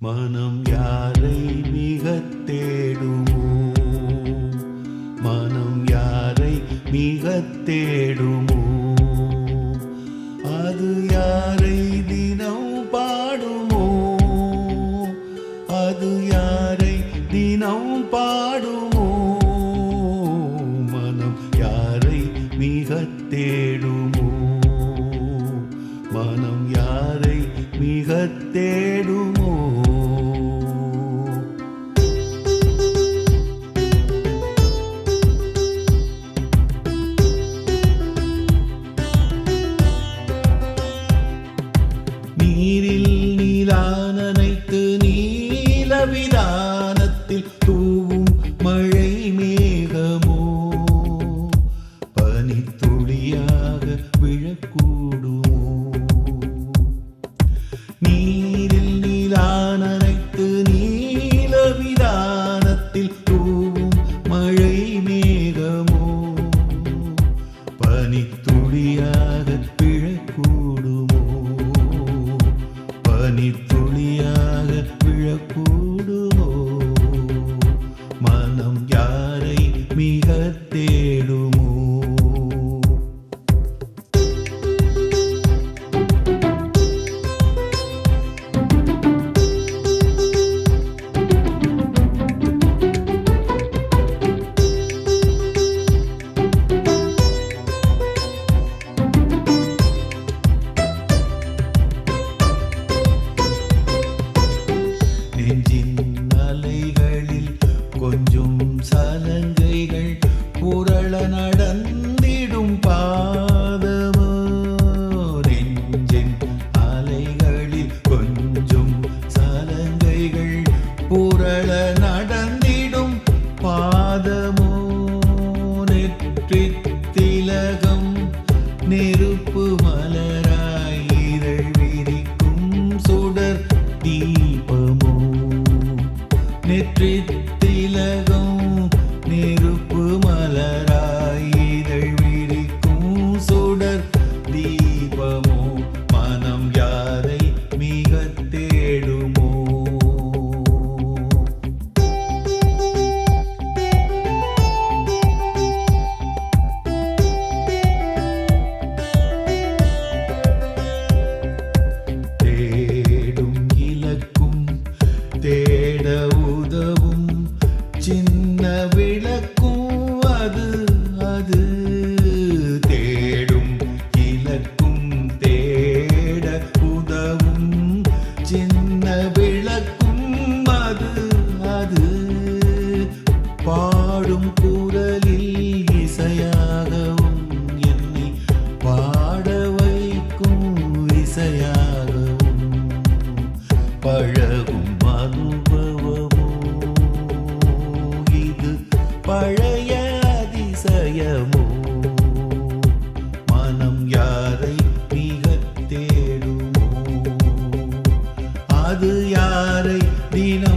மனம் யாரை மிக தேடுமோ? மனம் யாரை மிக தேடுமோ? அது யாரை தினம் பாடுமோ? அது யாரை தினம் பாடுமோ? மனம் யாரை மிக தேடுமோ? மனம் யாரை மிக தேடுமோ நீரில் நீலானனைத்து நீலவிதானத்தில் தூவும் மழை மேகமோ. பனித்துளியாக விழக்கூடுமோ. நீரில் நீலானனைத்து நீலவிதானத்தில் தூவும் மழை மேகமோ. பனித்துளியாக புரள நடந்திடும் பாதமோ? நெஞ்சின் அலைகளில் கொஞ்சம் சலங்கைகள் புரள நடந்திடும் பாதமோ? நெற்றி திலகம் நெருப்பு குரலில் இசையாகவும் என்னை பாட வைக்கும் இசையாகவும் பழகும் அனுபவமோ? இது பழைய அதிசயமோ? மனம் யாரை மிக தேடுமோ? அது யாரை தினம்